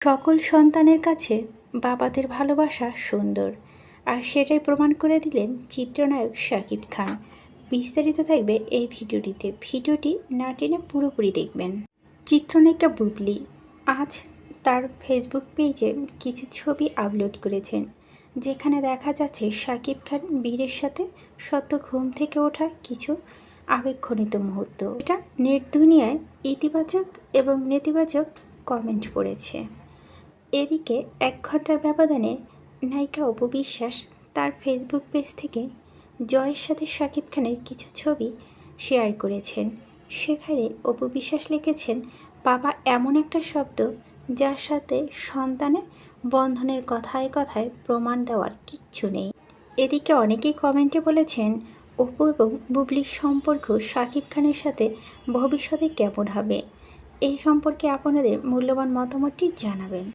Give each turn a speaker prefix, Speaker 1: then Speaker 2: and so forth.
Speaker 1: সকল সন্তানের কাছে বাবাদের ভালোবাসা সুন্দর। আর সেটাই প্রমাণ করে দিলেন চিত্রনায়ক শাকিব খান। বিস্তারিত থাকবে এই ভিডিওটিতে। ভিডিওটি না টেনে পুরোপুরি দেখবেন। চিত্রনায়িকা বুবলি আজ তার ফেসবুক পেজে কিছু ছবি আপলোড করেছেন, যেখানে দেখা যাচ্ছে শাকিব খান বীরের সাথে সত্য ঘুম থেকে ওঠা কিছু আবেগঘনিত মুহূর্ত। এটা নেট দুনিয়ায় ইতিবাচক এবং নেতিবাচক কমেন্ট পড়েছে। এদিকে এক ঘণ্টার ব্যবধানে নায়িকা অপু বিশ্বাস তার ফেসবুক পেজ থেকে জয়ের সাথে শাকিব খানের কিছু ছবি শেয়ার করেছেন। সেখানে অপু বিশ্বাস লিখেছেন, বাবা এমন একটা শব্দ যার সাথে সন্তানের বন্ধনের কথায় কথায় প্রমাণ দেওয়ার কিচ্ছু নেই। এদিকে অনেকেই কমেন্টে বলেছেন, অপু এবং বুবলির সম্পর্ক শাকিব খানের সাথে ভবিষ্যতে কেমন হবে? এই সম্পর্কে আপনাদের মূল্যবান মতামতটি জানাবেন।